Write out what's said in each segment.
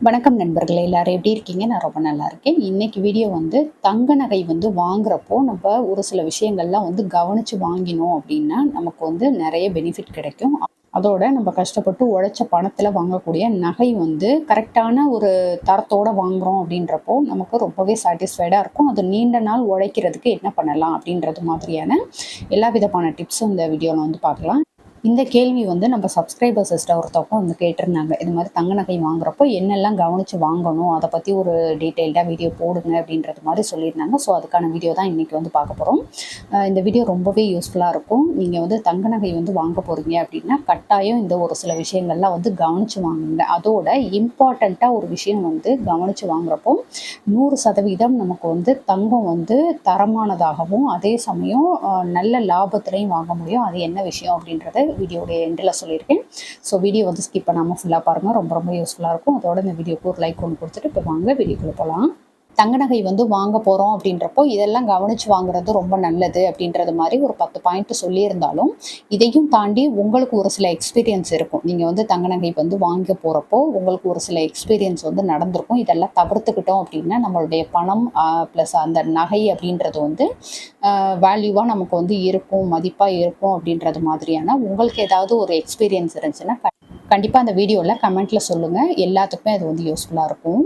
வணக்கம் நண்பர்களே எல்லாரும் எப்படி இருக்கீங்க? நான் ரொம்ப நல்லா இருக்கேன். இன்னைக்கு வீடியோ வந்து தங்க நகை வந்து வாங்குறப்போ நம்ம ஒரு சில விஷயங்கள்லாம் வந்து கவனிச்சு வாங்கினோம் அப்படின்னா நமக்கு வந்து நிறைய பெனிஃபிட் கிடைக்கும். அதோட நம்ம கஷ்டப்பட்டு உழைச்ச பணத்தில் வாங்கக்கூடிய நகை வந்து கரெக்டான ஒரு தரத்தோட வாங்குறோம் அப்படின்றப்போ நமக்கு ரொம்பவே சாட்டிஸ்ஃபைடாக இருக்கும். அது நீண்ட நாள் உழைக்கிறதுக்கு என்ன பண்ணலாம் அப்படின்றது மாதிரியான எல்லா விதமான டிப்ஸும் இந்த வீடியோவில் வந்து பார்க்கலாம். இந்த கேள்வி வந்து நம்ம சப்ஸ்கிரைபர் சிஸ்டர் ஒருத்தவங்க வந்து கேட்டிருந்தாங்க. இது மாதிரி தங்க நகை வாங்குறப்போ என்னெல்லாம் கவனித்து வாங்கணும்? அதை பற்றி ஒரு டீட்டெயில்டாக வீடியோ போடுங்க அப்படின்றது மாதிரி சொல்லியிருந்தாங்க. ஸோ அதுக்கான வீடியோ தான் இன்றைக்கி வந்து பார்க்க போகிறோம் இந்த வீடியோ ரொம்பவே யூஸ்ஃபுல்லாக இருக்கும். நீங்கள் வந்து தங்க நகை வந்து வாங்க போகிறீங்க அப்படின்னா கட்டாயம் இந்த ஒரு சில விஷயங்கள்லாம் வந்து கவனித்து வாங்குங்க. அதோட இம்பார்ட்டண்ட்டாக ஒரு விஷயம் வந்து கவனித்து வாங்குறப்போ நூறு சதவீதம் நமக்கு வந்து தங்கம் வந்து தரமானதாகவும் அதே சமயம் நல்ல லாபத்துலேயும் வாங்க முடியும். அது என்ன விஷயம் அப்படின்றத வீடியோடைய எண்டில் சொல்லியிருக்கேன். ஸோ வீடியோ வந்து ஸ்கிப் பண்ணாமல் ஃபுல்லாக பாருங்கள் ரொம்ப ரொம்ப யூஸ்ஃபுல்லாக இருக்கும். அதோட இந்த வீடியோக்கு ஒரு லைக் ஒன்று கொடுத்துட்டு இப்போ வாங்க வீடியோக்குள்ளே போகலாம் தங்க நகை வந்து வாங்க போகிறோம் அப்படின்றப்போ இதெல்லாம் கவனித்து வாங்குறது ரொம்ப நல்லது அப்படின்றது மாதிரி ஒரு பத்து பாயிண்ட் சொல்லியிருந்தாலும் இதையும் தாண்டி உங்களுக்கு ஒரு சில எக்ஸ்பீரியன்ஸ் இருக்கும். நீங்கள் வந்து தங்க நகை வந்து வாங்க போகிறப்போ உங்களுக்கு ஒரு சில எக்ஸ்பீரியன்ஸ் வந்து நடந்திருக்கும். இதெல்லாம் தவிர்த்துக்கிட்டோம் அப்படின்னா நம்மளுடைய பணம் ப்ளஸ் அந்த நகை அப்படின்றது வந்து வேல்யூவாக நமக்கு வந்து இருக்கும் மதிப்பாக இருக்கும் அப்படின்றது மாதிரியான உங்களுக்கு ஏதாவது ஒரு எக்ஸ்பீரியன்ஸ் இருந்துச்சுன்னா கண்டிப்பாக அந்த வீடியோவில் கமெண்ட்டில் சொல்லுங்கள் எல்லாத்துக்குமே அது வந்து யூஸ்ஃபுல்லாக இருக்கும்.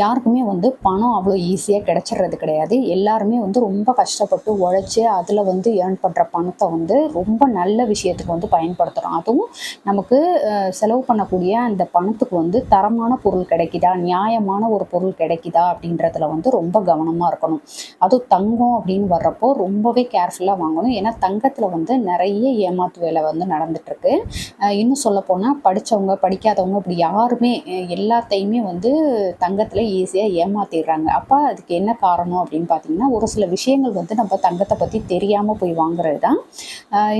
யாருக்குமே வந்து பணம் அவ்வளோ ஈஸியாக கிடச்சிடுறது கிடையாது. எல்லாருமே வந்து ரொம்ப கஷ்டப்பட்டு உழைச்சி அதில் வந்து ஏர்ன் பண்ணுற பணத்தை வந்து ரொம்ப நல்ல விஷயத்துக்கு வந்து பயன்படுத்துகிறோம் அதுவும் நமக்கு செலவு பண்ணக்கூடிய அந்த பணத்துக்கு வந்து தரமான பொருள் கிடைக்குதா? நியாயமான ஒரு பொருள் கிடைக்குதா? அப்படின்றதுல வந்து ரொம்ப கவனமாக இருக்கணும். அதுவும் தங்கம் அப்படின்னு வர்றப்போ ரொம்பவே கேர்ஃபுல்லாக வாங்கணும். ஏன்னா தங்கத்தில் வந்து நிறைய ஏமாத்து வேலை வந்து நடந்துட்டுருக்கு. இன்னும் சொல்லப்போனால் படித்தவங்க படிக்காதவங்க இப்படி யாருமே எல்லாத்தையுமே வந்து தங்கத்தில் ஈஸியாக ஏமாத்திடுறாங்க. அப்போ அதுக்கு என்ன காரணம் அப்படின்னு பார்த்தீங்கன்னா ஒரு சில விஷயங்கள் வந்து நம்ம தங்கத்தை பற்றி தெரியாமல் போய் வாங்குறது தான்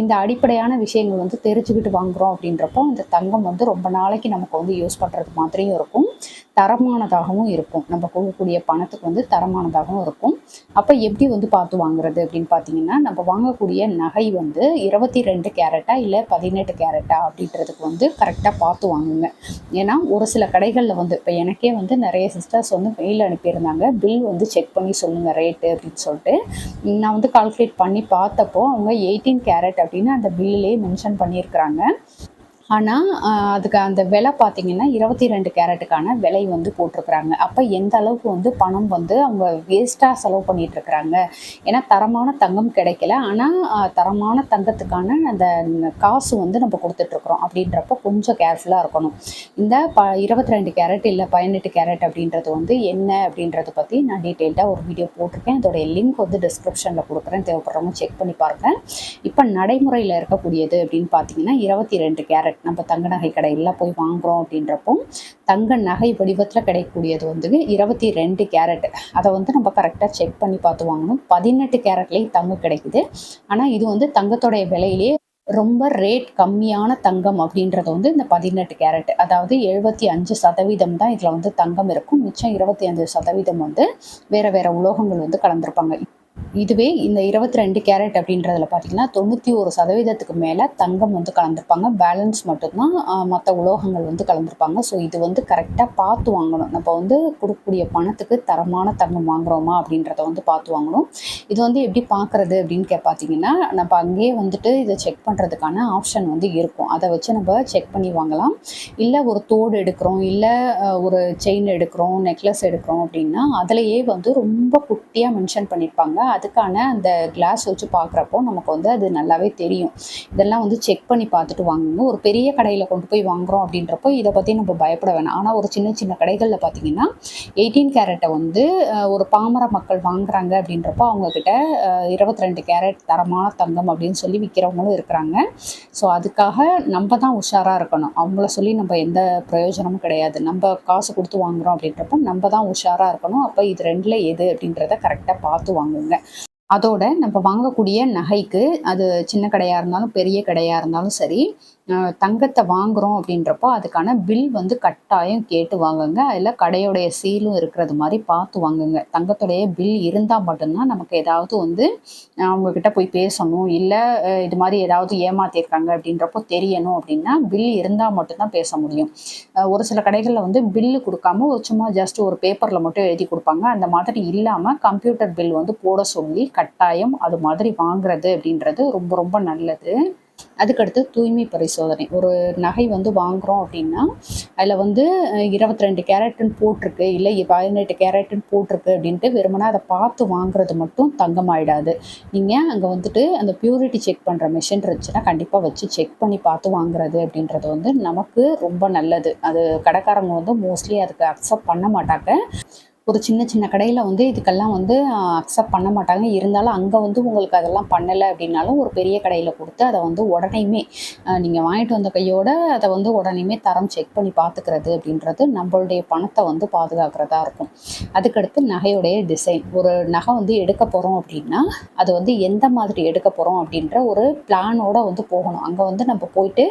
இந்த அடிப்படையான விஷயங்கள் வந்து தெரிஞ்சுக்கிட்டு வாங்குறோம் அப்படின்றப்போ இந்த தங்கம் வந்து ரொம்ப நாளைக்கு நமக்கு வந்து யூஸ் பண்ணுறது மாதிரியும் இருக்கும். தரமானதாகவும் இருக்கும். நம்ம கொடுக்கக்கூடிய பணத்துக்கு வந்து தரமானதாகவும் இருக்கும். அப்போ எப்படி வந்து பார்த்து வாங்குறது அப்படின்னு பார்த்தீங்கன்னா நம்ம வாங்கக்கூடிய நகை வந்து இருபத்தி ரெண்டு கேரட்டா இல்லை பதினெட்டு கேரட்டா அப்படின்றதுக்கு வந்து கரெக்டாக பார்த்து வாங்குங்க. ஏன்னா ஒரு சில கடைகளில் வந்து இப்போ எனக்கே வந்து நிறைய சிஸ்டர்ஸ் வந்து மெயில் அனுப்பியிருந்தாங்க. பில் வந்து செக் பண்ணி சொல்லுங்கள் ரேட்டு அப்படின்னு சொல்லிட்டு. நான் வந்து கால்குலேட் பண்ணி பார்த்தப்போ அவங்க எயிட்டீன் கேரட் அப்படின்னு அந்த பில்லிலே மென்ஷன் பண்ணியிருக்கிறாங்க. ஆனால் அதுக்கு அந்த விலை பார்த்திங்கன்னா இருபத்தி ரெண்டு கேரட்டுக்கான விலை வந்து போட்டிருக்கிறாங்க. அப்போ எந்த அளவுக்கு வந்து பணம் வந்து அவங்க வேஸ்ட்டாக செலவு பண்ணிகிட்ருக்குறாங்க இருக்கிறாங்க ஏன்னா தரமான தங்கம் கிடைக்கல. ஆனால் தரமான தங்கத்துக்கான அந்த காசு வந்து நம்ம கொடுத்துட்ருக்குறோம் அப்படின்றப்ப கொஞ்சம் கேர்ஃபுல்லாக இருக்கணும். இந்த ப இருபத்தி ரெண்டு கேரட் இல்லை பதினெட்டு கேரட் அப்படின்றது வந்து என்ன அப்படின்றத பற்றி நான் டீட்டெயில்டாக ஒரு வீடியோ போட்டிருக்கேன். அதோடைய லிங்க் வந்து டிஸ்கிரிப்ஷனில் கொடுக்குறேன். தேவைப்படுறவங்க செக் பண்ணி பாருங்கள் இப்போ நடைமுறையில் இருக்கக்கூடியது அப்படின்னு பார்த்தீங்கன்னா இருபத்தி ரெண்டு கேரட். நம்ம தங்க நகை கடையில் போய் வாங்குகிறோம் அப்படின்றப்போ தங்க நகை வடிவத்தில் கிடைக்கக்கூடியது வந்து இருபத்தி ரெண்டு கேரட் அதை வந்து நம்ம கரெக்டாக செக் பண்ணி பார்த்து வாங்கணும். பதினெட்டு கேரட்லேயும் தங்கம் கிடைக்குது. ஆனால் இது வந்து தங்கத்தோடைய விலையிலேயே ரொம்ப ரேட் கம்மியான தங்கம் அப்படின்றது வந்து இந்த பதினெட்டு கேரட் அதாவது எழுபத்தி அஞ்சு சதவீதம் தான் இதில் வந்து தங்கம் இருக்கும். மிச்சம் இருபத்தி அஞ்சு சதவீதம் வந்து வேறு வேறு உலோகங்கள் வந்து கலந்துருப்பாங்க. இதுவே இந்த இருபத்தி ரெண்டு கேரட் அப்படின்றதுல பார்த்தீங்கன்னா தொண்ணூற்றி ஒரு சதவீதத்துக்கு மேலே தங்கம் வந்து கலந்துருப்பாங்க. பேலன்ஸ் மட்டும்தான் மற்ற உலோகங்கள் வந்து கலந்துருப்பாங்க. ஸோ இது வந்து கரெக்டாக பார்த்து வாங்கணும். நம்ம வந்து கொடுக்கக்கூடிய பணத்துக்கு தரமான தங்கம் வாங்குறோமா அப்படின்றத வந்து பார்த்து வாங்கணும். இது வந்து எப்படி பார்க்குறது அப்படின்னு கே பார்த்தீங்கன்னா நம்ம அங்கேயே வந்துட்டு இதை செக் பண்ணுறதுக்கான ஆப்ஷன் வந்து இருக்கும். அதை வச்சு நம்ம செக் பண்ணி வாங்கலாம். இல்லை ஒரு தோடு எடுக்கிறோம் இல்லை ஒரு செயின் எடுக்கிறோம் நெக்லஸ் எடுக்கிறோம் அப்படின்னா அதுலேயே வந்து ரொம்ப குட்டியாக மென்ஷன் பண்ணியிருப்பாங்க அதுக்கான அந்த கிளாஸ் வச்சு பார்க்குறப்போ நமக்கு வந்து அது நல்லாவே தெரியும். இதெல்லாம் வந்து செக் பண்ணி பார்த்துட்டு வாங்குங்க. ஒரு பெரிய கடையில் கொண்டு போய் வாங்குகிறோம் அப்படின்றப்போ இதை பற்றி நம்ம பயப்பட வேணாம். ஆனால் ஒரு சின்ன சின்ன கடைகளில் பார்த்தீங்கன்னா எயிட்டீன் கேரட்டை வந்து ஒரு பாமர மக்கள் வாங்குறாங்க அப்படின்றப்போ அவங்கக்கிட்ட இருபத்தி ரெண்டு கேரட் தரமான தங்கம் அப்படின்னு சொல்லி விற்கிறவங்களும் இருக்கிறாங்க. ஸோ அதுக்காக நம்ம தான் உஷாராக இருக்கணும். அவங்கள சொல்லி நம்ம எந்த பிரயோஜனமும் கிடையாது. நம்ம காசு கொடுத்து வாங்குறோம் அப்படின்றப்ப நம்ம தான் உஷாராக இருக்கணும். அப்போ இது ரெண்டில் எது அப்படின்றத கரெக்டாக பார்த்து வாங்குங்க. அதோட நம்ம வாங்கக்கூடிய நகைக்கு அது சின்ன கடையாக இருந்தாலும் பெரிய கடையாக இருந்தாலும் சரி தங்கத்தை வாங்குறோம் அப்படின்றப்போ அதுக்கான பில் வந்து கட்டாயம் கேட்டு வாங்குங்க. அதில் கடையோடைய சீலும் இருக்கிறது மாதிரி பார்த்து வாங்குங்க. தங்கத்துடைய பில் இருந்தால் மட்டும்தான் நமக்கு ஏதாவது வந்து அவங்கக்கிட்ட போய் பேசணும். இல்லை இது மாதிரி ஏதாவது ஏமாத்திருக்காங்க அப்படின்றப்போ தெரியணும் அப்படின்னா பில் இருந்தால் மட்டும்தான் பேச முடியும். ஒரு சில கடைகளில் வந்து பில்லு கொடுக்காம ஒரு சும்மா ஜஸ்ட் ஒரு பேப்பரில் மட்டும் எழுதி கொடுப்பாங்க. அந்த மாதிரி இல்லாமல் கம்ப்யூட்டர் பில் வந்து போட சொல்லி கட்டாயம் அது மாதிரி வாங்குறது அப்படின்றது ரொம்ப ரொம்ப நல்லது. அதுக்கடுத்து தூய்மை பரிசோதனை. ஒரு நகை வந்து வாங்குகிறோம் அப்படின்னா அதில் வந்து இருபத்தி ரெண்டு கேரட்டுன்னு போட்டிருக்கு இல்லை பதினெட்டு கேரட்டுன்னு போட்டிருக்கு அப்படின்ட்டு வெறுமனா அதை பார்த்து வாங்குறது மட்டும் தங்கமாயிடாது. நீங்கள் அங்கே வந்துட்டு அந்த பியூரிட்டி செக் பண்ணுற மிஷின் இருந்துச்சுன்னா கண்டிப்பாக வச்சு செக் பண்ணி பார்த்து வாங்குறது அப்படின்றது வந்து நமக்கு ரொம்ப நல்லது. அது கடைக்காரங்க வந்து மோஸ்ட்லி அதுக்கு அக்செப்ட் பண்ண மாட்டாங்க. ஒரு சின்ன சின்ன கடையில் வந்து இதுக்கெல்லாம் வந்து அக்செப்ட் பண்ண மாட்டாங்க. இருந்தாலும் அங்கே வந்து உங்களுக்கு அதெல்லாம் பண்ணலை அப்படின்னாலும் ஒரு பெரிய கடையில் கொடுத்து அதை வந்து உடனேயுமே நீங்கள் வாங்கிட்டு வந்த கையோட அதை வந்து உடனேயுமே தரம் செக் பண்ணி பார்த்துக்கிறது அப்படின்றது நம்மளுடைய பணத்தை வந்து பாதுகாக்கிறதா இருக்கும். அதுக்கடுத்து நகையுடைய டிசைன் ஒரு நகை வந்து எடுக்க போகிறோம் அப்படின்னா அது வந்து எந்த மாதிரி எடுக்க போகிறோம் அப்படின்ற ஒரு பிளானோட வந்து போகணும். அங்கே வந்து நம்ம போயிட்டு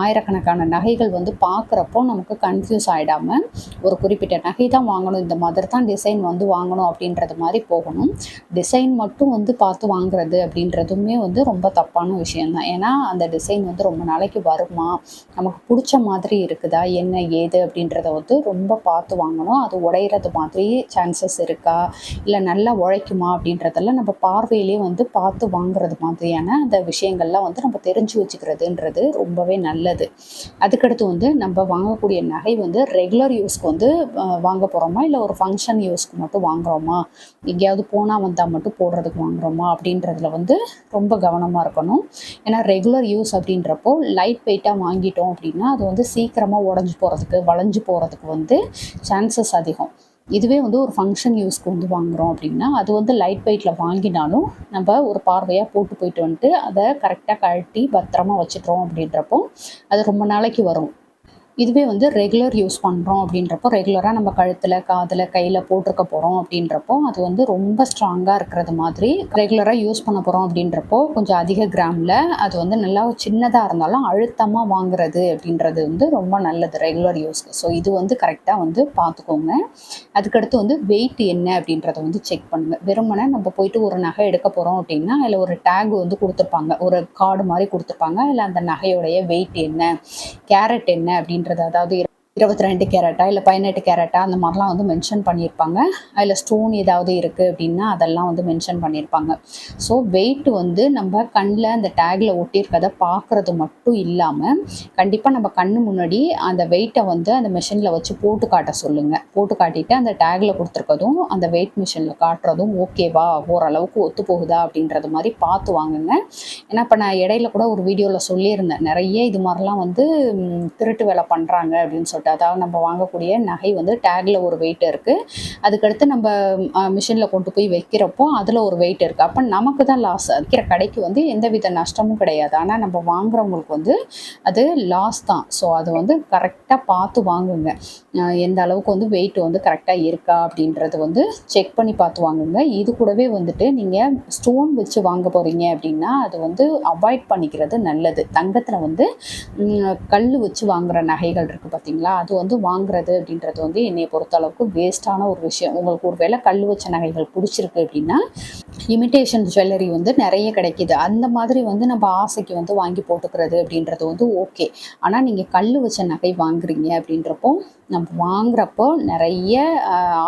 ஆயிரக்கணக்கான நகைகள் வந்து பார்க்குறப்போ நமக்கு கன்ஃபியூஸ் ஆகிடாமல் ஒரு குறிப்பிட்ட நகை தான் வாங்கணும். இந்த மாதிரி தான் டிசைன் வந்து வாங்கணும் அப்படின்றது மாதிரி போகணும். டிசைன் மட்டும் வந்து பார்த்து வாங்குறது அப்படின்றதுமே வந்து ரொம்ப தப்பான விஷயந்தான் ஏன்னா அந்த டிசைன் வந்து ரொம்ப நாளைக்கு வருமா? நமக்கு பிடிச்ச மாதிரி இருக்குதா? என்ன ஏது அப்படின்றத வந்து ரொம்ப பார்த்து வாங்கணும். அது உடையிறது மாதிரி சான்சஸ் இருக்கா? இல்லை நல்லா உழைக்குமா? அப்படின்றதெல்லாம் நம்ம பார்வையிலே வந்து பார்த்து வாங்குறது மாதிரியான அந்த விஷயங்கள்லாம் வந்து நம்ம தெரிஞ்சு வச்சுக்கிறதுன்றது ரொம்பவே நல்லது. அதுக்கடுத்து வந்து நம்ம வாங்கக்கூடிய நகை வந்து ரெகுலர் யூஸ்க்கு வந்து வாங்க போகிறோமா இல்லை ஒரு ஃபங்க்ஷன் யூஸ்க்கு மட்டும் வாங்குறோமா? எங்கேயாவது போனால் வந்தால் மட்டும் போடுறதுக்கு வாங்குறோமா? அப்படின்றதுல வந்து ரொம்ப கவனமாக இருக்கணும். ஏன்னா ரெகுலர் யூஸ் அப்படின்றப்போ லைட் வெயிட்டாக வாங்கிட்டோம் அப்படின்னா அது வந்து சீக்கிரமாக உடஞ்சி போகிறதுக்கு வளைஞ்சு போகிறதுக்கு வந்து சான்சஸ் அதிகம். இதுவே வந்து ஒரு ஃபங்க்ஷன் யூஸ்க்கு வந்து வாங்குகிறோம் அப்படின்னா அது வந்து லைட் வெயிட்டில் வாங்கினாலும் நம்ம ஒரு பார்வையாக போட்டு போயிட்டு வந்துட்டு அதை கரெக்டாக கழட்டி பத்திரமா வச்சுட்டோம் அப்படின்றப்போ அது ரொம்ப நாளைக்கு வரும். இதுவே வந்து ரெகுலர் யூஸ் பண்ணுறோம் அப்படின்றப்போ ரெகுலராக நம்ம கழுத்தில் காதில் கையில் போட்டிருக்க போகிறோம் அப்படின்றப்போ அது வந்து ரொம்ப ஸ்ட்ராங்காக இருக்கிறது மாதிரி ரெகுலராக யூஸ் பண்ண போகிறோம் அப்படின்றப்போ கொஞ்சம் அதிக கிராமில் அது வந்து நல்லா சின்னதாக இருந்தாலும் அழுத்தமாக வாங்குறது அப்படின்றது வந்து ரொம்ப நல்லது ரெகுலர் யூஸ்க்கு ஸோ இது வந்து கரெக்டாக வந்து பார்த்துக்கோங்க அதுக்கடுத்து வந்து வெயிட் என்ன அப்படின்றத வந்து செக் பண்ணுங்கள் வெறுமனே நம்ம போயிட்டு ஒரு நகை எடுக்க போகிறோம் அப்படின்னா அதில் ஒரு டேக் வந்து கொடுத்துருப்பாங்க ஒரு கார்டு மாதிரி கொடுத்துருப்பாங்க அதில் அந்த நகையோடைய வெயிட் என்ன கேரட் என்ன அப்படின்றது அதாவது இருபத்தி ரெண்டு கேரட்டா இல்லை பதினெட்டு கேரட்டா அந்த மாதிரிலாம் வந்து மென்ஷன் பண்ணியிருப்பாங்க. அதில் ஸ்டோன் ஏதாவது இருக்குது அப்படின்னா அதெல்லாம் வந்து மென்ஷன் பண்ணியிருப்பாங்க. ஸோ வெயிட் வந்து நம்ம கண்ணில் அந்த டேக்கில் ஒட்டியிருக்கதை பார்க்குறது மட்டும் இல்லாமல் கண்டிப்பாக நம்ம கண்ணு முன்னாடி அந்த வெயிட்டை வந்து அந்த மிஷினில் வச்சு போட்டு காட்ட சொல்லுங்கள் போட்டு காட்டிட்டு அந்த டேக்கில் கொடுத்துருக்கதும் அந்த வெயிட் மிஷினில் காட்டுறதும் ஓகேவா ஓரளவுக்கு ஒத்து போகுதா? அப்படின்றது மாதிரி பார்த்து வாங்குங்க. ஏன்னா இப்போ நான் இடையில கூட ஒரு வீடியோவில் சொல்லியிருந்தேன். நிறைய இது மாதிரிலாம் வந்து திருட்டு வேலை பண்ணுறாங்க அப்படின்னு சொல்லிட்டு. அதாவது நம்ம வாங்கக்கூடிய நகை வந்து டேக்கில் ஒரு வெயிட் இருக்குது அதுக்கடுத்து நம்ம மிஷினில் கொண்டு போய் வைக்கிறப்போ அதில் ஒரு வெயிட் இருக்குது அப்போ நமக்கு தான் லாஸ் விற்கிற கடைக்கு வந்து எந்தவித நஷ்டமும் கிடையாது. ஆனால் நம்ம வாங்குறவங்களுக்கு வந்து அது லாஸ் தான். ஸோ அது வந்து கரெக்டாக பார்த்து வாங்குங்க. எந்த அளவுக்கு வந்து வெயிட் வந்து கரெக்டாக இருக்கா அப்படின்றது வந்து செக் பண்ணி பார்த்து வாங்குங்க. இது கூடவே வந்துட்டு நீங்கள் ஸ்டோன் வச்சு வாங்க போகிறீங்க அப்படின்னா அது வந்து அவாய்ட் பண்ணிக்கிறது நல்லது. தங்கத்தில் வந்து கல் வச்சு வாங்குற நகைகள் இருக்குது பார்த்தீங்களா அது வந்து வாங்குறது அப்படின்றது வந்து என்னை பொறுத்த அளவுக்கு வேஸ்ட்டான ஒரு விஷயம். உங்களுக்கு ஒரு வேளை கல் வச்ச நகைகள் பிடிச்சிருக்கு அப்படின்னா இமிட்டேஷன் ஜுவல்லரி வந்து நிறைய கிடைக்கிது. அந்த மாதிரி வந்து நம்ம ஆசைக்கு வந்து வாங்கி போட்டுக்கிறது அப்படின்றது வந்து ஓகே ஆனால் நீங்கள் கல் வச்ச நகை வாங்குறீங்க அப்படின்றப்போ நம்ம வாங்குறப்போ நிறைய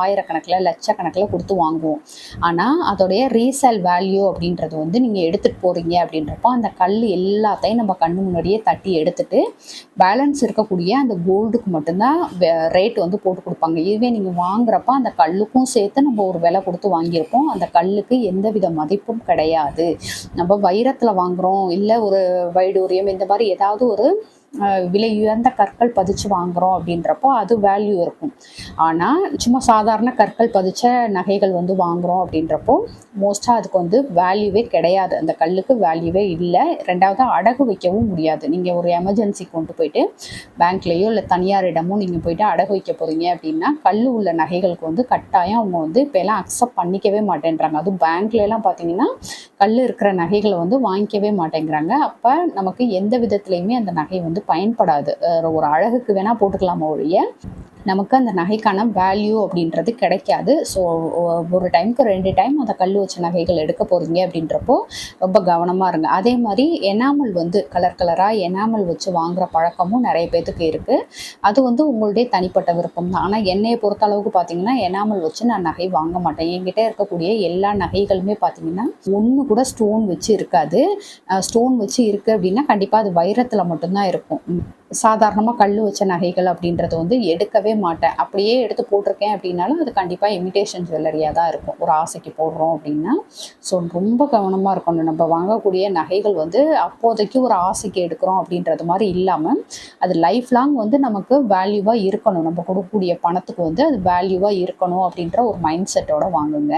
ஆயிரக்கணக்கில் லட்சக்கணக்கில் கொடுத்து வாங்குவோம். ஆனால் அதோடைய ரீசேல் வேல்யூ அப்படின்றது வந்து நீங்கள் எடுத்துகிட்டு போகிறீங்க அப்படின்றப்போ அந்த கல் எல்லாத்தையும் நம்ம கண்ணு முன்னாடியே தட்டி எடுத்துட்டு பேலன்ஸ் இருக்கக்கூடிய அந்த கோல்டுக்கு மட்டும்தான் ரேட் வந்து போட்டு கொடுப்பாங்க. இதுவே நீங்கள் வாங்குறப்ப அந்த கல்லுக்கும் சேர்த்து நம்ம ஒரு விலை கொடுத்து வாங்கியிருப்போம். அந்த கல்லுக்கு எந்தவித மதிப்பும் கிடையாது. நம்ம வைரத்தில் வாங்குகிறோம் இல்லை ஒரு வைடூரியம் இந்த மாதிரி ஏதாவது ஒரு விலை உயர்ந்த கற்கள் பதிச்சு வாங்குறோம் அப்படின்றப்போ அது வேல்யூ இருக்கும். ஆனால் சும்மா சாதாரண கற்கள் பதிச்ச நகைகள் வந்து வாங்குறோம் அப்படின்றப்போ மோஸ்ட்டாக அதுக்கு வந்து வேல்யூவே கிடையாது. அந்த கல்லுக்கு வேல்யூவே இல்லை. ரெண்டாவது அடகு வைக்கவும் முடியாது. நீங்கள் ஒரு எமர்ஜென்சி கொண்டு போயிட்டு பேங்க்லேயோ இல்லை தனியாரிடமோ நீங்கள் போயிட்டு அடகு வைக்க போகிறீங்க அப்படின்னா கல் உள்ள நகைகளுக்கு வந்து கட்டாயம் அவங்க வந்து இப்போலாம் அக்செப்ட் பண்ணிக்கவே மாட்டேன்றாங்க. அதுவும் பேங்க்லலாம் பார்த்தீங்கன்னா கல் இருக்கிற நகைகளை வந்து வாங்கிக்கவே மாட்டேங்கிறாங்க. அப்போ நமக்கு எந்த விதத்துலேயுமே அந்த நகை வந்து பயன்படாது. ஒரு அழகுக்கு வேணால் போட்டுக்கலாமா ஒழிய. நமக்கு அந்த நகைக்கான வேல்யூ அப்படின்றது கிடைக்காது. ஸோ ஒரு டைமுக்கு ரெண்டு டைம் அந்த கல் வச்ச நகைகள் எடுக்க போகிறீங்க அப்படின்றப்போ ரொம்ப கவனமாக இருங்க. அதே மாதிரி எனாமல் வந்து கலர் கலராக எனாமல் வச்சு வாங்குற பழக்கமும் நிறைய பேத்துக்கு இருக்குது அது வந்து உங்களுடைய தனிப்பட்ட விருப்பம் தான். ஆனால் என்னையை பொறுத்த அளவுக்கு பார்த்தீங்கன்னா எனாமல் வச்சு நான் நகை வாங்க மாட்டேன். என்கிட்ட இருக்கக்கூடிய எல்லா நகைகளுமே பார்த்தீங்கன்னா ஒன்று கூட ஸ்டோன் வச்சு இருக்காது. ஸ்டோன் வச்சு இருக்குது அப்படின்னா கண்டிப்பாக அது வைரத்தில் மட்டும்தான் இருக்கும். சாதாரணமாக கல் வச்ச நகைகள் அப்படின்றது வந்து எடுக்கவே மாட்டேன். அப்படியே எடுத்து போட்டிருக்கேன் அப்படின்னாலும் அது கண்டிப்பாக இமிட்டேஷன் ஜுவல்லரியாக தான் இருக்கும். ஒரு ஆசைக்கு போடுறோம் அப்படின்னா. ஸோ ரொம்ப கவனமாக இருக்கணும். நம்ம வாங்கக்கூடிய நகைகள் வந்து அப்போதைக்கு ஒரு ஆசைக்கு எடுக்கிறோம் அப்படின்றது மாதிரி இல்லாமல் அது லைஃப் லாங் வந்து நமக்கு வேல்யூவாக இருக்கணும். நம்ம கொடுக்கக்கூடிய பணத்துக்கு வந்து அது வேல்யூவாக இருக்கணும் அப்படின்ற ஒரு மைண்ட் செட்டோட வாங்குங்க.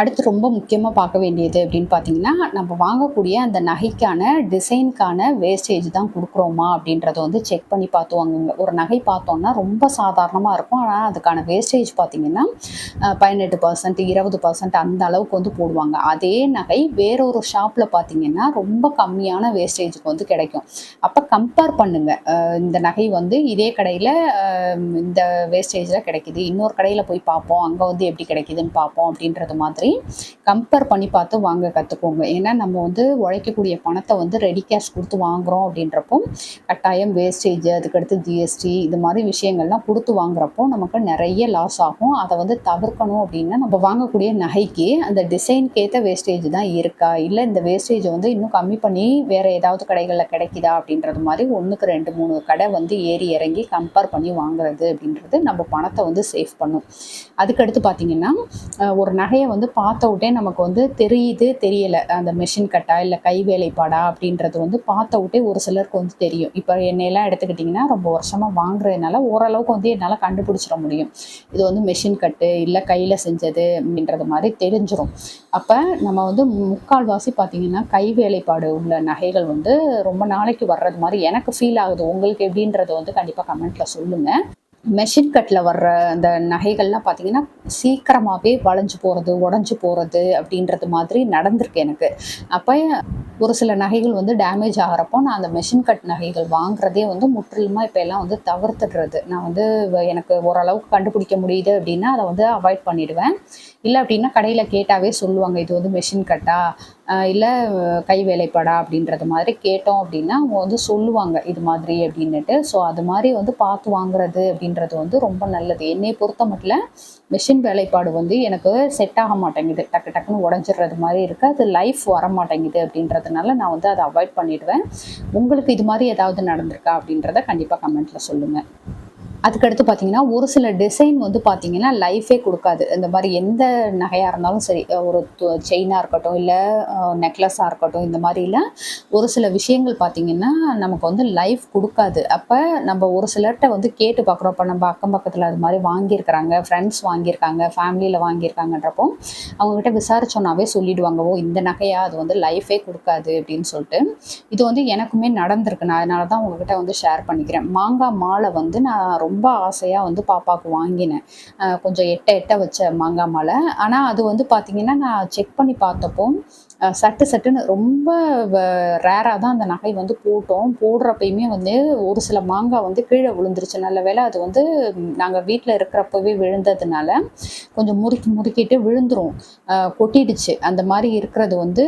அடுத்து ரொம்ப முக்கியமாக பார்க்க வேண்டியது அப்படின்னு பார்த்தீங்கன்னா நம்ம வாங்கக்கூடிய அந்த நகைக்கான டிசைனுக்கான வேஸ்டேஜ் தான் கொடுக்குறோமா அப்படின்றத வந்து செக் பண்ணி பார்த்து வாங்குங்க ஒரு நகை பார்த்தோம்னா ரொம்ப சாதாரணமாக இருக்கும். ஆனால் அதுக்கான வேஸ்டேஜ் பார்த்தீங்கன்னா பதினெட்டு பர்சன்ட் இருபது பர்சன்ட் அந்த அளவுக்கு வந்து போடுவாங்க. அதே நகை வேறொரு ஷாப்பில் பார்த்தீங்கன்னா ரொம்ப கம்மியான வேஸ்டேஜுக்கு வந்து கிடைக்கும். அப்போ கம்பேர் பண்ணுங்க. இந்த நகை வந்து இதே கடையில் இந்த வேஸ்டேஜில் கிடைக்குது. இன்னொரு கடையில் போய் பார்ப்போம். அங்கே வந்து எப்படி கிடைக்குதுன்னு பார்ப்போம் அப்படின்றது மாதிரி. கம்பேர் பண்ணி பார்த்து வாங்க கற்றுக்கோங்க ஏன்னா நம்ம வந்து உழைக்கக்கூடிய பணத்தை வந்து ரெடி கேஷ் கொடுத்து வாங்குறோம் அப்படின்றப்போ கட்டாயம் வேஸ்டேஜ் அதுக்கடுத்து ஜிஎஸ்டி இது மாதிரி விஷயங்கள்லாம் கொடுத்து வாங்குறப்போ நமக்கு நிறைய லாஸ் ஆகும். அதை வந்து தவிர்க்கணும் அப்படின்னா நம்ம வாங்கக்கூடிய நகைக்கு அந்த டிசைனுக்கு ஏற்ற வேஸ்டேஜ் தான் இருக்கா? இல்லை இந்த வேஸ்டேஜ் வந்து இன்னும் கம்மி பண்ணி வேறு ஏதாவது கடைகளில் கிடைக்குதா? அப்படின்றது மாதிரி ஒன்றுக்கு ரெண்டு மூணு கடை வந்து ஏறி இறங்கி கம்பேர் பண்ணி வாங்குறது அப்படின்றது நம்ம பணத்தை வந்து சேவ் பண்ணும். அதுக்கடுத்து பார்த்தீங்கன்னா ஒரு நகையை வந்து பார்த்த உடனே நமக்கு வந்து தெரியுது தெரியலை. அந்த மெஷின் கட்டா இல்லை கை வேலைப்பாடா அப்படின்றது வந்து பார்த்த உடனே ஒரு சிலருக்கு வந்து தெரியும். இப்போ என்னையெல்லாம் எடுத்துக்கிட்டிங்கன்னா ரொம்ப வருஷமாக வாங்குறதுனால ஓரளவுக்கு வந்து என்னால் கண்டுபிடிச்சிட முடியும். இது வந்து மெஷின் கட்டு இல்லை கையில் செஞ்சது அப்படின்றது மாதிரி தெரிஞ்சிடும் அப்போ நம்ம வந்து முக்கால்வாசி பார்த்தீங்கன்னா கை வேலைப்பாடு உள்ள நகைகள் வந்து ரொம்ப நாளைக்கு வர்றது மாதிரி எனக்கு ஃபீல் ஆகுது. உங்களுக்கு எப்படின்றது வந்து கண்டிப்பாக கமெண்ட்டில் சொல்லுங்கள் மெஷின் கட்டில் வர்ற அந்த நகைகள்லாம் பார்த்தீங்கன்னா சீக்கிரமாகவே வளைஞ்சு போகிறது உடஞ்சி போகிறது அப்படின்றது மாதிரி நடந்திருக்கு எனக்கு. அப்போ ஒரு சில நகைகள் வந்து டேமேஜ் ஆகிறப்போ நான் அந்த மெஷின் கட் நகைகள் வாங்குறதே வந்து முற்றிலுமாக இப்போ எல்லாம் வந்து தவிர்த்துடுறது. நான் வந்து வ- எனக்கு ஓரளவுக்கு கண்டுபிடிக்க முடியுது அப்படின்னா அதை வந்து அவாய்ட் பண்ணிடுவேன். இல்லை அப்படின்னா கடையில் கேட்டாவே சொல்லுவாங்க இது வந்து மெஷின் கட்டா இல்லை கை வேலைப்பாடா அப்படின்றது மாதிரி கேட்டோம் அப்படின்னா அவங்க வந்து சொல்லுவாங்க இது மாதிரி அப்படின்னுட்டு. ஸோ அது மாதிரி வந்து பார்த்து வாங்குறது அப்படின்றது வந்து ரொம்ப நல்லது. என்னை பொறுத்த மட்டும் மிஷின் வேலைப்பாடு வந்து எனக்கு செட் ஆக மாட்டேங்குது. டக்கு டக்குன்னு உடஞ்சிடுறது மாதிரி இருக்குது அது லைஃப் வர மாட்டேங்குது அப்படின்றதுனால நான் வந்து அதை அவாய்ட் பண்ணிடுவேன். உங்களுக்கு இது மாதிரி ஏதாவது நடந்திருக்கா அப்படின்றத கண்டிப்பாக கமெண்ட்டில் சொல்லுங்கள் அதுக்கடுத்து பார்த்தீங்கன்னா ஒரு சில டிசைன் வந்து பார்த்தீங்கன்னா லைஃபே கொடுக்காது. இந்த மாதிரி எந்த நகையாக இருந்தாலும் சரி ஒரு செயினாக இருக்கட்டும் இல்லை நெக்லஸாக இருக்கட்டும் இந்த மாதிரிலாம் ஒரு சில விஷயங்கள் பார்த்தீங்கன்னா நமக்கு வந்து லைஃப் கொடுக்காது. அப்போ நம்ம ஒரு சிலர்கிட்ட வந்து கேட்டு பார்க்குறோம் இப்போ நம்ம அக்கம் பக்கத்தில் அது மாதிரி வாங்கியிருக்கிறாங்க ஃப்ரெண்ட்ஸ் வாங்கியிருக்காங்க ஃபேமிலியில் வாங்கியிருக்காங்கன்றப்போ அவங்ககிட்ட விசாரிச்சோன்னாவே சொல்லிடுவாங்க ஓ இந்த நகையாக அது வந்து லைஃபே கொடுக்காது அப்படின்னு சொல்லிட்டு. இது வந்து எனக்குமே நடந்திருக்கு. நான் அதனால தான் உங்ககிட்ட வந்து ஷேர் பண்ணிக்கிறேன். மாங்காய் மாலை வந்து நான் ரொம்ப ரொம்ப ஆசையாக வந்து பாப்பாவுக்கு வாங்கினேன். கொஞ்சம் எட்ட எட்ட வச்ச மாங்காய் மாலை. ஆனால் அது வந்து பார்த்திங்கன்னா நான் செக் பண்ணி பார்த்தப்போ சட்டு சட்டுன்னு ரொம்ப ரேராக தான் அந்த நகை வந்து போட்டோம். போடுறப்பயுமே வந்து ஒரு சில மாங்காய் வந்து கீழே விழுந்துருச்சு. நல்ல வேளை அது வந்து நாங்கள் வீட்டில் இருக்கிறப்பவே விழுந்ததுனால கொஞ்சம் முறுக்கி முறுக்கிட்டு விழுந்துரும். கொட்டிடுச்சு. அந்த மாதிரி இருக்கிறது வந்து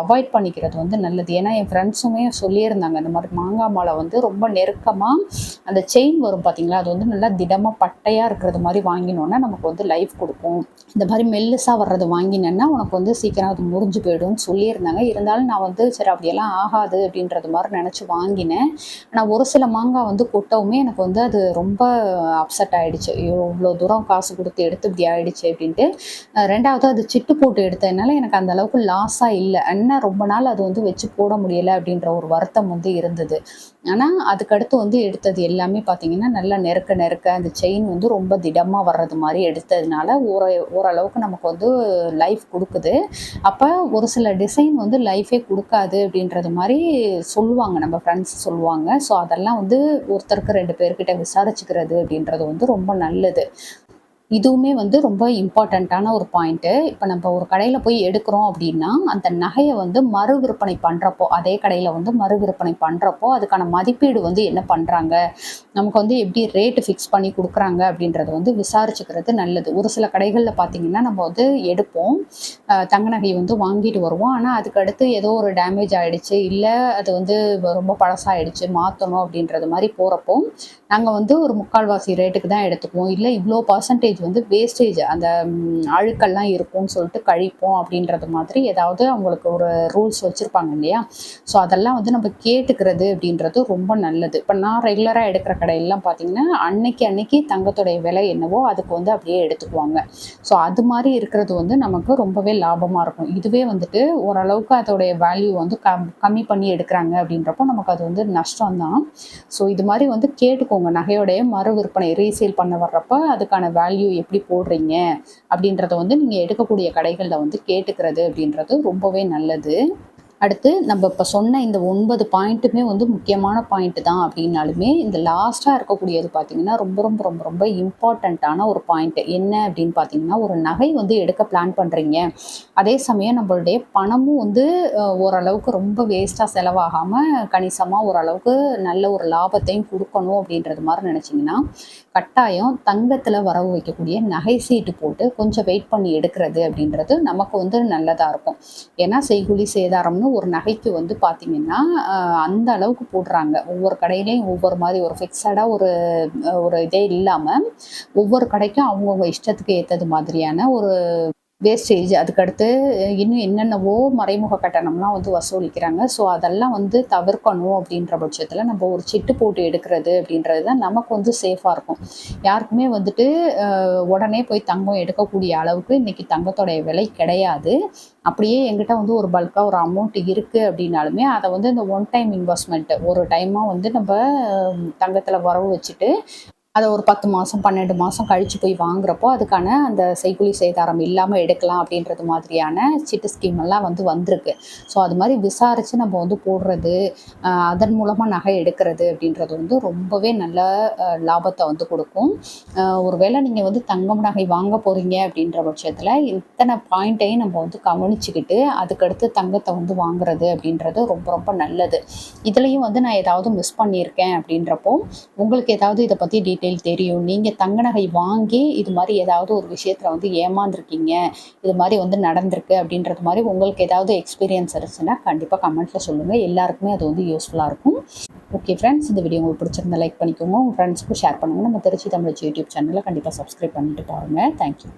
அவாய்ட் பண்ணிக்கிறது வந்து நல்லது. ஏன்னா என் ஃப்ரெண்ட்ஸுமே சொல்லியிருந்தாங்க இந்த மாதிரி மாங்காய் மாலை வந்து ரொம்ப நெருக்கமாக அந்த செயின் வரும் பார்த்தீங்களா அது வந்து நல்லா திடமாக பட்டையாக இருக்கிறது மாதிரி வாங்கினோன்னா நமக்கு வந்து லைஃப் கொடுக்கும். இந்த மாதிரி மெல்லுசாக வர்றது வாங்கினேன்னா உனக்கு வந்து சீக்கிரம் அது முறிஞ்சு போயிடும். போயிடும்னு சொல்லியிருந்தாங்க. இருந்தாலும் நான் வந்து சரி அப்படியெல்லாம் ஆகாது அப்படின்றது மாதிரி நினச்சி வாங்கினேன். ஆனால் ஒரு சில மாங்காய் வந்து கொட்டவுமே எனக்கு வந்து அது ரொம்ப அப்செட் ஆகிடுச்சு இவ்வளோ தூரம் காசு கொடுத்து எடுத்து இப்படி ஆகிடுச்சு அப்படின்ட்டு. ரெண்டாவது அது சிட்டு போட்டு எடுத்ததுனால எனக்கு அந்த அளவுக்கு லாஸாக இல்லை. என்ன ரொம்ப நாள் அது வந்து வச்சு போட முடியலை அப்படின்ற ஒரு வருத்தம் வந்து இருந்தது. ஆனால் அதுக்கடுத்து வந்து எடுத்தது எல்லாமே பார்த்தீங்கன்னா நல்லா நெருக்க நெருக்க அந்த செயின் வந்து ரொம்ப திடமாக வர்றது மாதிரி எடுத்ததுனால ஓர ஓரளவுக்கு நமக்கு வந்து லைஃப் கொடுக்குது. அப்போ ஒரு ஒரு சில டிசைன் வந்து லைஃபே கொடுக்காது அப்படின்றது மாதிரி சொல்லுவாங்க. நம்ம ஃப்ரெண்ட்ஸ் சொல்லுவாங்க. ஸோ அதெல்லாம் வந்து ஒருத்தருக்கு ரெண்டு பேர்கிட்ட விசாரிச்சுக்கிறது அப்படின்றது வந்து ரொம்ப நல்லது. இதுவுமே வந்து ரொம்ப இம்பார்ட்டண்ட்டான ஒரு பாயிண்ட்டு இப்போ நம்ம ஒரு கடையில் போய் எடுக்கிறோம் அப்படின்னா அந்த நகையை வந்து மறு விற்பனை பண்ணுறப்போ அதே கடையில் வந்து மறு விற்பனை பண்ணுறப்போ அதுக்கான மதிப்பீடு வந்து என்ன பண்ணுறாங்க நமக்கு வந்து எப்படி ரேட்டு ஃபிக்ஸ் பண்ணி கொடுக்குறாங்க அப்படின்றத வந்து விசாரிச்சுக்கிறது நல்லது. ஒரு சில கடைகளில் பார்த்தீங்கன்னா நம்ம வந்து எடுப்போம். தங்க நகை வந்து வாங்கிட்டு வருவோம். ஆனால் அதுக்கு அடுத்து ஏதோ ஒரு டேமேஜ் ஆகிடுச்சு இல்லை அது வந்து ரொம்ப பழசாயிடுச்சு மாற்றணும் அப்படின்றது மாதிரி போகிறப்போ நாங்கள் வந்து ஒரு முக்கால்வாசி ரேட்டுக்கு தான் எடுத்துக்குவோம். இல்லை இவ்வளோ பர்சன்டேஜ் வந்து வேஸ்டேஜ் அந்த அழுக்கெல்லாம் இருக்கும்னு சொல்லிட்டு கழிப்போம் அப்படின்றது மாதிரி ஏதாவது அவங்களுக்கு ஒரு ரூல்ஸ் வச்சுருப்பாங்க இல்லையா? ஸோ அதெல்லாம் வந்து நம்ம கேட்டுக்கிறது அப்படின்றது ரொம்ப நல்லது. இப்போ நான் ரெகுலராக எடுக்கிற கடையெல்லாம் பார்த்தீங்கன்னா அன்னைக்கு அன்னைக்கு தங்கத்துடைய விலை என்னவோ அதுக்கு வந்து அப்படியே எடுத்துக்குவாங்க. ஸோ அது மாதிரி இருக்கிறது வந்து நமக்கு ரொம்பவே லாபமாக இருக்கும். இதுவே வந்துட்டு ஓரளவுக்கு அதோடைய வேல்யூ வந்து கம் கம்மி பண்ணி எடுக்கிறாங்க அப்படின்றப்போ நமக்கு அது வந்து நஷ்டம் தான் ஸோ இது மாதிரி வந்து கேட்டுக்கோங்க. நகையோடைய மறு விற்பனை ரீசேல் பண்ண வர்றப்ப அதுக்கான வேல்யூ எப்படி போடுறீங்க அப்படின்றத வந்து நீங்கள் எடுக்கக்கூடிய கடைகளில் வந்து கேட்டுக்கிறது அப்படின்றது ரொம்பவே நல்லது. அடுத்து நம்ம இப்போ சொன்ன இந்த ஒன்பது பாயிண்ட்டுமே வந்து முக்கியமான பாயிண்ட் தான் அப்படின்னாலுமே இந்த லாஸ்ட்டாக இருக்கக்கூடியது பார்த்தீங்கன்னா ரொம்ப ரொம்ப ரொம்ப ரொம்ப இம்பார்ட்டண்ட்டான ஒரு பாயிண்ட். என்ன அப்படின்னு பார்த்தீங்கன்னா ஒரு நகை வந்து எடுக்க பிளான் பண்ணுறீங்க அதே சமயம் நம்மளுடைய பணமும் வந்து ஓரளவுக்கு ரொம்ப வேஸ்ட்டாக செலவாகாமல் கணிசமாக ஓரளவுக்கு நல்ல ஒரு லாபத்தையும் கொடுக்கணும் அப்படின்றது மாதிரி நினச்சிங்கன்னா கட்டாயம் தங்கத்தில் வரவு வைக்கக்கூடிய நகை சீட்டு போட்டு கொஞ்சம் வெயிட் பண்ணி எடுக்கிறது அப்படின்றது நமக்கு வந்து நல்லதாக இருக்கும். ஏன்னா செய்குலி சேதாரம்னு ஒரு நகைக்கு வந்து பார்த்திங்கன்னா அந்த அளவுக்கு போடுறாங்க. ஒவ்வொரு கடையிலையும் ஒவ்வொரு மாதிரி ஒரு ஃபிக்ஸடாக ஒரு ஒரு இதே இல்லாமல் ஒவ்வொரு கடைக்கும் அவங்கவுங்க இஷ்டத்துக்கு ஏற்றது மாதிரியான ஒரு வேஸ்டேஜ் அதுக்கடுத்து இன்னும் என்னென்னவோ மறைமுக கட்டணம்லாம் வந்து வசூலிக்கிறாங்க. ஸோ அதெல்லாம் வந்து தவிர்க்கணும் அப்படின்ற பட்சத்தில் நம்ம ஒரு சிட்டு போட்டு எடுக்கிறது அப்படின்றது தான் நமக்கு வந்து சேஃபாக இருக்கும். யாருக்குமே வந்துட்டு உடனே போய் தங்கம் எடுக்கக்கூடிய அளவுக்கு இன்றைக்கி தங்கத்தோடைய விலை கிடையாது. அப்படியே எங்கிட்ட வந்து ஒரு பல்காக ஒரு அமௌண்ட் இருக்குது அப்படின்னாலுமே அதை வந்து இந்த ஒன் டைம் இன்வெஸ்ட்மெண்ட் ஒரு டைமாக வந்து நம்ம தங்கத்தில் வரவு வச்சுட்டு அதை ஒரு பத்து மாதம் பன்னெண்டு மாதம் கழித்து போய் வாங்குறப்போ அதுக்கான அந்த செய்குலி சேதாரம் இல்லாமல் எடுக்கலாம் அப்படின்றது மாதிரியான சிட்டு ஸ்கீம் எல்லாம் வந்து வந்திருக்கு. ஸோ அது மாதிரி விசாரித்து நம்ம வந்து போடுறது அதன் மூலமாக நகை எடுக்கிறது அப்படின்றது வந்து ரொம்பவே நல்ல லாபத்தை வந்து கொடுக்கும். ஒருவேளை நீங்கள் வந்து தங்கம் நகை வாங்க போகிறீங்க அப்படின்ற பட்சத்தில் இத்தனை பாயிண்ட்டையும் நம்ம வந்து கவனிச்சுக்கிட்டு அதுக்கடுத்து தங்கத்தை வந்து வாங்குறது அப்படின்றது ரொம்ப ரொம்ப நல்லது. இதுலேயும் வந்து நான் ஏதாவது மிஸ் பண்ணியிருக்கேன் அப்படின்றப்போ உங்களுக்கு ஏதாவது இதை பற்றி டீட்டெயில் தெரியும். நீங்கள் தங்க நகை வாங்கி இது மாதிரி ஏதாவது ஒரு விஷயத்தில் வந்து ஏமாந்துருக்கீங்க. இது மாதிரி வந்து நடந்திருக்கு அப்படின்றது மாதிரி உங்களுக்கு ஏதாவது எக்ஸ்பீரியன்ஸ் இருந்துச்சுன்னா கண்டிப்பாக கமெண்ட்டில் சொல்லுங்கள் எல்லாருக்குமே அது வந்து யூஸ்ஃபுல்லாக இருக்கும். ஓகே ஃப்ரெண்ட்ஸ் இந்த வீடியோ உங்களுக்கு பிடிச்சிருந்தா லைக் பண்ணிக்கோங்க. உங்கள் ஃப்ரெண்ட்ஸுக்கும் ஷேர் பண்ணுங்கள் நம்ம திருச்சி தமிழ் யூடியூப் சேனலில் கண்டிப்பாக சப்ஸ்கிரைப் பண்ணிட்டு பாருங்கள் தேங்க்யூ